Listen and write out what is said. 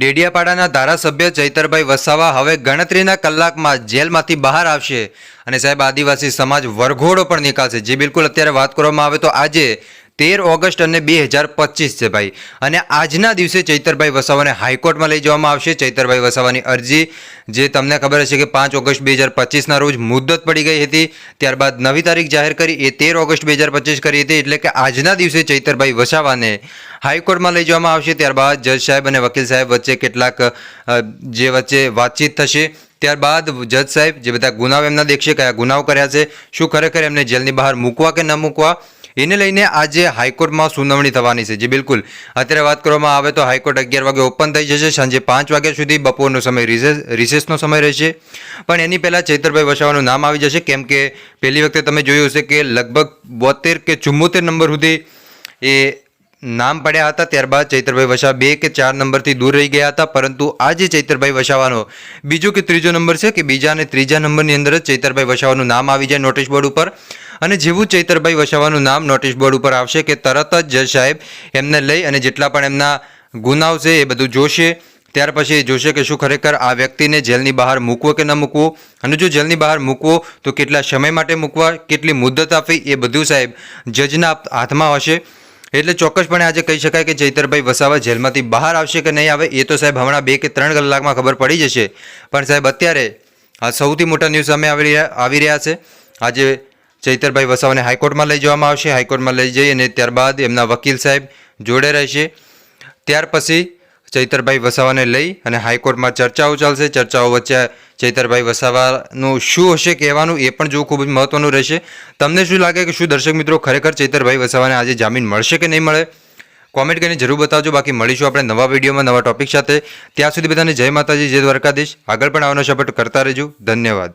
ડેડિયાપાડાના ધારાસભ્ય ચૈતરભાઈ વસાવા હવે ગણતરીના કલાકમાં જેલમાંથી બહાર આવશે. અને સાહેબ, આદિવાસી સમાજ વરઘોડો પણ નીકળશે. જે બિલકુલ અત્યારે વાત કરવામાં આવે તો આજે તેર ઓગસ્ટ અને બે હજાર પચીસ છે ભાઈ. અને આજના દિવસે ચૈતરભાઈ વસાવાને હાઈકોર્ટમાં લઈ જવામાં આવશે. ચૈતરભાઈ વસાવાની અરજી, જે તમને ખબર હશે કે પાંચ ઓગસ્ટ બે હજાર પચીસના રોજ મુદત પડી ગઈ હતી. ત્યારબાદ નવી તારીખ જાહેર કરી, એ તેર ઓગસ્ટ બે હજાર પચીસ કરી હતી. એટલે કે આજના દિવસે ચૈતરભાઈ વસાવાને હાઈકોર્ટમાં લઈ જવામાં આવશે. ત્યારબાદ જજ સાહેબ અને વકીલ સાહેબ વચ્ચે કેટલાક જે વચ્ચે વાતચીત થશે. ત્યારબાદ જજ સાહેબ જે બધા ગુનાઓ એમના દેખશે, કયા ગુનાઓ કર્યા છે, શું ખરેખર એમને જેલની બહાર મૂકવા કે ન મૂકવા એને લઈને આજે હાઈકોર્ટમાં સુનાવણી થવાની છે. જે બિલકુલ. અત્યારે વાત કરવામાં આવે તો હાઈકોર્ટ અગિયાર વાગે ઓપન થઈ જશે. સાંજે પાંચ વાગ્યા સુધી બપોરનો સમય રિસેસ રિસેસનો સમય રહેશે. પણ એની પહેલાં ચૈતરભાઈ વસાવાનું નામ આવી જશે. કેમ કે પહેલી વખતે તમે જોયું હશે કે લગભગ બોતેર કે ચુમ્મોતેર નંબર સુધી એ નામ પડ્યા હતા. ત્યારબાદ ચૈતરભાઈ વસાવા બે કે ચાર નંબરથી દૂર રહી ગયા હતા. પરંતુ આજે ચૈતરભાઈ વસાવાનો બીજો કે ત્રીજો નંબર છે કે બીજા અને ત્રીજા નંબરની અંદર જ ચૈતરભાઈ વસાવાનું નામ આવી જાય નોટિસ બોર્ડ ઉપર. અને જેવું ચૈતરભાઈ વસાવાનું નામ નોટિસ બોર્ડ ઉપર આવશે કે તરત જ જજ સાહેબ એમને લઈ અને જેટલા પણ એમના ગુનાઓ છે એ બધું જોશે. ત્યાર પછી જોશે કે શું ખરેખર આ વ્યક્તિને જેલની બહાર મૂકવો કે ન મૂકવો. અને જો જેલની બહાર મૂકવો, તો કેટલા સમય માટે મૂકવા, કેટલી મુદ્દત આપવી, એ બધું સાહેબ જજના હાથમાં હશે. એટલે ચોક્કસપણે આજે કહી શકાય કે ચૈતરભાઈ વસાવા જેલમાંથી બહાર આવશે કે નહીં આવે, એ તો સાહેબ હમણાં બે કે ત્રણ કલાકમાં ખબર પડી જશે. પણ સાહેબ અત્યારે આ સૌથી મોટા ન્યૂઝ સામે આવી રહ્યા આવી રહ્યા છે. આજે ચૈતરભાઈ વસાવાને હાઈકોર્ટમાં લઈ જવામાં આવશે. હાઈકોર્ટમાં લઈ જઈ અને ત્યારબાદ એમના વકીલ સાહેબ જોડે રહેશે. ત્યાર પછી ચૈતરભાઈ વસાવાને લઈ અને હાઈકોર્ટમાં ચર્ચાઓ ચાલશે. ચર્ચાઓ વચ્ચે ચૈતરભાઈ વસાવાનું શું હશે કહેવાનું એ પણ જોવું ખૂબ જ મહત્વનું રહેશે. તમને શું લાગે કે શું દર્શક મિત્રો ખરેખર ચૈતરભાઈ વસાવાને આજે જામીન મળશે કે નહીં મળે? કોમેન્ટ કરીને જરૂર બતાવજો. બાકી મળીશું આપણે નવા વિડીયોમાં નવા ટોપિક સાથે. ત્યાં સુધી બધાને જય માતાજી, જય દ્વારકાધીશ. આગળ પણ આવવાનો સપોર્ટ કરતા રહેજો. ધન્યવાદ.